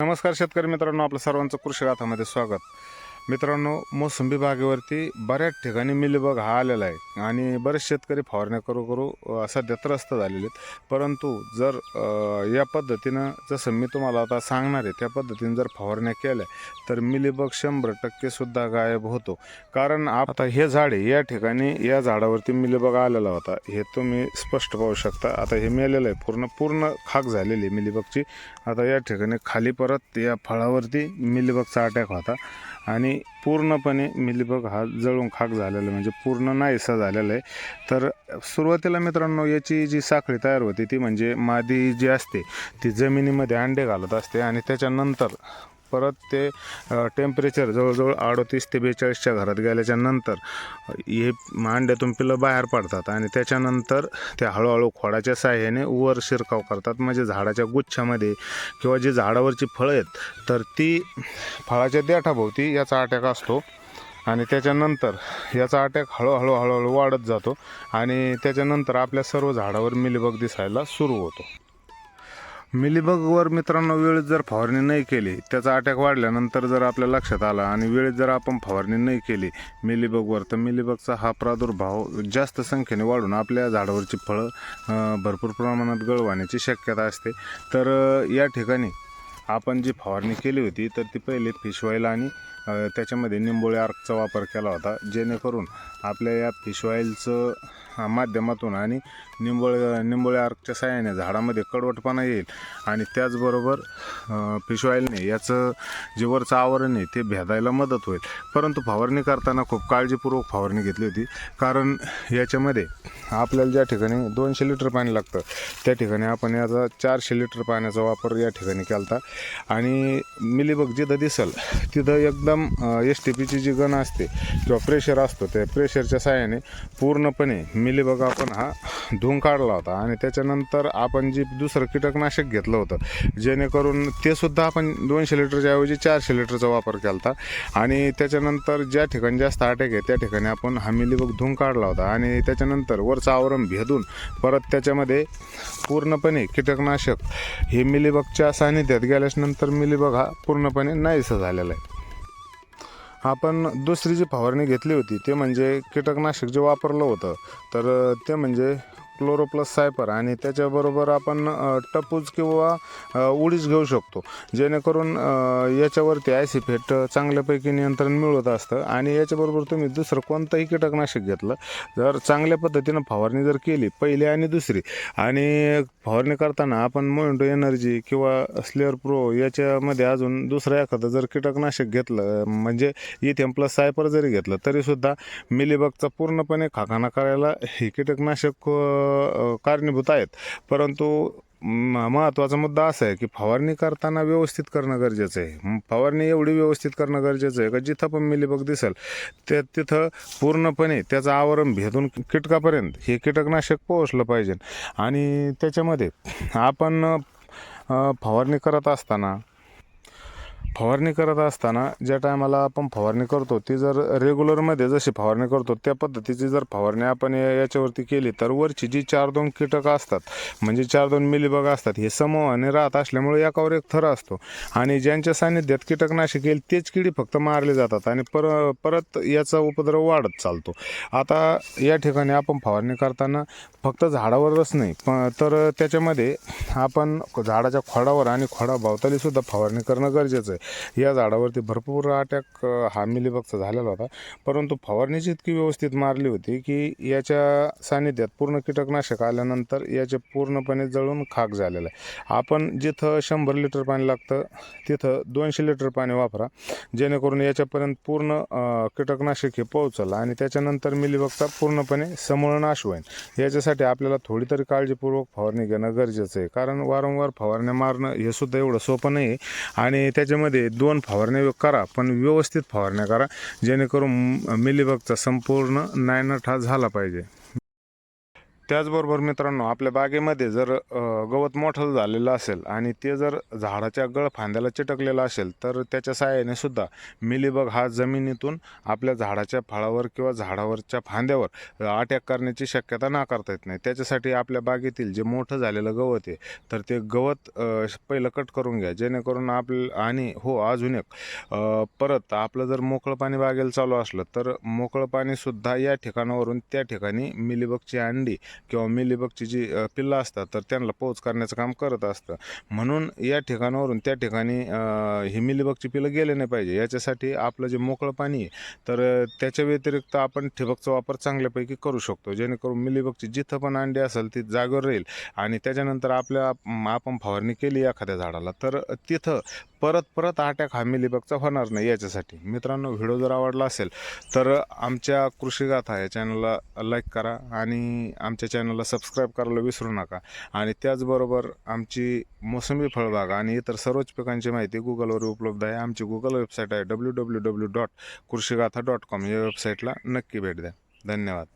नमस्कार शेतकरी मित्रांनो आपलं सर्वांचं कृषी गाथामध्ये स्वागत. मित्रांनो मोसंबी बागेवरती बऱ्याच ठिकाणी मिलीबग हा आलेला आहे आणि बरेच शेतकरी फवारण्या करू करू सध्या त्रस्त झालेले आहेत. परंतु जर या पद्धतीनं जसं मी तुम्हाला आता सांगणार आहे त्या पद्धतीनं जर फवारण्या केल्या तर मिलीबग शंभर टक्केसुद्धा गायब होतो. कारण आप- आता हे झाड आहे या ठिकाणी या झाडावरती मिलीबग आलेला होता हे तुम्ही स्पष्ट पाहू शकता. आता हे मेलेलं आहे पूर्ण पूर्ण खाक झालेली आहे मिलीबगची. आता या ठिकाणी खाली परत या फळावरती मिलीबगचा अटॅक होता. आणि आणि पूर्णपणे मिलीबग हा जळून खाक झालेला आहे. म्हणजे पूर्ण नाहीसा झालेला आहे. तर सुरुवातीला मित्रांनो याची जी साखळी तयार होते ती म्हणजे मादी जी असते ती जमिनीमध्ये अंडे घालत असते आणि त्याच्यानंतर परत ते टेम्परेचर जवळजवळ अडतीस ते बेचाळीसच्या घरात गेल्याच्यानंतर हे मांड्यातून पिलं बाहेर पडतात आणि त्याच्यानंतर ते हळूहळू खोडाच्या साह्याने वर शिरकाव करतात. म्हणजे झाडाच्या गुच्छामध्ये किंवा जी झाडावरची फळं आहेत तर ती फळाच्या देठाभोवती याचा अटॅक असतो आणि त्याच्यानंतर याचा अटॅक हळूहळू हळूहळू वाढत जातो आणि त्याच्यानंतर आपल्या सर्व झाडावर मिलीबग दिसायला सुरू होतो. मिलीबगवर मित्रांनो वेळेत जर फवारणी नाही केली त्याचा अटॅक वाढल्यानंतर जर आपल्या लक्षात आला आणि वेळेत जर आपण फवारणी नाही केली मिलीबगवर तर मिलीबगचा हा प्रादुर्भाव जास्त संख्येने वाढून आपल्या झाडावरची फळं भरपूर प्रमाणात गळवाण्याची शक्यता असते. तर या ठिकाणी आपण जी फवारणी केली होती तर ती पहिले फिश आणि त्याच्यामध्ये निंबोळी आर्कचा वापर केला होता जेणेकरून आपल्या या फिश माध्यमातून आणि निंबोळ निंबोळी आर्कच्या साहाय्याने झाडामध्ये कडवटपणा येईल. आणि त्याचबरोबर अ, फिश ऑइलने याचं जे वरचं आवरण आहे ते भेदायला मदत होईल. परंतु फवारणी करताना खूप काळजीपूर्वक फवारणी घेतली होती. कारण याच्यामध्ये आपल्याला ज्या ठिकाणी दोनशे लिटर पाणी लागतं त्या ठिकाणी आपण याचा चारशे लिटर पाण्याचा वापर या ठिकाणी केला होता आणि मिलीबग जिथं दिसल तिथं एकदम एस टी पीची जी गण असते किंवा प्रेशर असतो त्या प्रेशरच्या साहाय्याने पूर्णपणे मिलीबग आपण हा धुवून काढला होता आणि त्याच्यानंतर आपण जी दुसरं कीटकनाशक घेतलं होतं जेणेकरून ते सुद्धा आपण दोनशे लिटरच्या ऐवजी चारशे लिटरचा वापर केला होता आणि त्याच्यानंतर ज्या ठिकाणी जास्त अटॅक आहे त्या ठिकाणी आपण हा मिलीबग धुवून काढला होता. आणि त्याच्यानंतर वरचं आवरण भेदून परत त्याच्यामध्ये पूर्णपणे कीटकनाशक हे मिलीबगच्या सानिध्यात गेल्याच्यानंतर मिलीबग हा पूर्णपणे नाहीसा झालेला आहे. आपण दुसरी जी फवारणी घेतली होती ते म्हणजे कीटकनाशक जे वापरलं होतं तर ते म्हणजे क्लोरोप्लस सायपर आणि त्याच्याबरोबर आपण टपूज किंवा उडीच घेऊ शकतो. जेणेकरून याच्यावरती ॲसिफेट चांगल्यापैकी नियंत्रण मिळत असतं आणि याच्याबरोबर तुम्ही दुसरं कोणतंही कीटकनाशक घेतलं जर चांगल्या पद्धतीनं फवारणी जर केली पहिली आणि दुसरी आणि फवारणी करताना आपण मोइंटो एनर्जी किंवा स्लेअर प्रो याच्यामध्ये अजून दुसरं एखादं जर कीटकनाशक घेतलं म्हणजे इथेम प्लस सायपर जरी घेतलं तरीसुद्धा मिलीबगचा पूर्णपणे खाकाना करायला हे कीटकनाशक कारणीभूत आहेत. परंतु महत्त्वाचा मुद्दा असा आहे की फवारणी करताना व्यवस्थित करणं गरजेचं आहे. फवारणी एवढी व्यवस्थित करणं गरजेचं आहे का जिथं पण मिलीबग दिसेल त्या तिथं पूर्णपणे त्याचं आवरण भेदून कीटकापर्यंत हे कीटकनाशक पोहोचलं पाहिजे. आणि त्याच्यामध्ये आपण फवारणी करत असताना फवारणी करत असताना ज्या टायमाला आपण फवारणी करतो ती जर रेग्युलरमध्ये जशी फवारणी करतो त्या पद्धतीची जर फवारणी आपण या- याच्यावरती केली तर वरची जी चार दोन कीटक असतात म्हणजे चार दोन मिलीबग असतात हे समूहाने राहत असल्यामुळे एकावर एक थर असतो. आणि ज्यांच्या सानिध्यात कीटकनाशक येईल तेच किडी फक्त मारले जातात आणि पर परत याचा उपद्रव वाढत चालतो. आता या ठिकाणी आपण फवारणी करताना फक्त झाडावरच नाही प तर त्याच्यामध्ये आपण झाडाच्या खोडावर आणि खोडा सुद्धा फवारणी करणं गरजेचं आहे. या झाडावरती भरपूर अटॅक हा मिलीबगचा झालेला होता. परंतु फवारणीची इतकी व्यवस्थित मारली होती की याच्या सानिध्यात पूर्ण कीटकनाशक आल्यानंतर याचे पूर्णपणे जळून खाक झालेलं आहे. आपण जिथं शंभर लिटर पाणी लागतं तिथं दोनशे लिटर पाणी वापरा. जेणेकरून याच्यापर्यंत पूर्ण कीटकनाशक हे पोहोचल आणि त्याच्यानंतर मिलीबगचा पूर्णपणे समूळ नाश होईल. याच्यासाठी आपल्याला थोडी तरी काळजीपूर्वक फवारणी घेणं गरजेचं आहे. कारण वारंवार फवारण्या मारणं हे सुद्धा एवढं सोपं नाही आहे आणि त्याच्यामध्ये दोन फवारण्या करा पण व्यवस्थित फवारण्या करा जेणेकरून मिलीबगचा संपूर्ण नायनट झाला पाहिजे. त्याचबरोबर मित्रांनो आपल्या बागेमध्ये जर गवत मोठं झालेलं असेल आणि ते जर झाडाच्या गळफांद्याला चिटकलेलं असेल तर त्याच्या साहाय्याने सुद्धा मिलीबग हा जमिनीतून आपल्या झाडाच्या फळावर किंवा झाडावरच्या फांद्यावर अटॅक करण्याची शक्यता नाकारता येत नाही. त्याच्यासाठी आपल्या बागेतील जे मोठं झालेलं गवत आहे तर ते गवत पहिलं कट करून घ्या. जेणेकरून आपलं आणि हो अजून एक परत आपलं जर मोकळं पाणी बागेला चालू असलं तर मोकळं पाणीसुद्धा या ठिकाणावरून त्या ठिकाणी मिलीबगची अंडी किंवा मिलीबगची जी पिल्लं असतात तर त्यांना पोच करण्याचं काम करत असतं. म्हणून या ठिकाणावरून त्या ठिकाणी ही मिलीबगची पिल्लं गेले नाही पाहिजे. याच्यासाठी आपलं जे मोकळं पाणी आहे तर त्याच्या व्यतिरिक्त आपण ठिबकचा वापर चांगल्यापैकी करू शकतो. जेणेकरून मिलीबगची जिथं पण अंडी असेल ती जागेवर राहील आणि त्याच्यानंतर आपल्या आपण फवारणी केली एखाद्या झाडाला तर तिथं परत परत अटॅक हा मिलीबगचा होणार नाही याच्यासाठी. मित्रांनो व्हिडिओ जर आवडला असेल तर आमच्या कृषीगाथा या चॅनलला लाईक करा आणि आमच्या चॅनलला सबस्क्राईब करायला विसरू नका. आणि त्याचबरोबर आमची मोसंबी फळबाग आणि इतर सर्वच पिकांची माहिती गुगलवर उपलब्ध आहे. आमची गुगल वेबसाईट आहे W W W dot Krishigatha dot com या वेबसाईटला नक्की भेट द्या. धन्यवाद.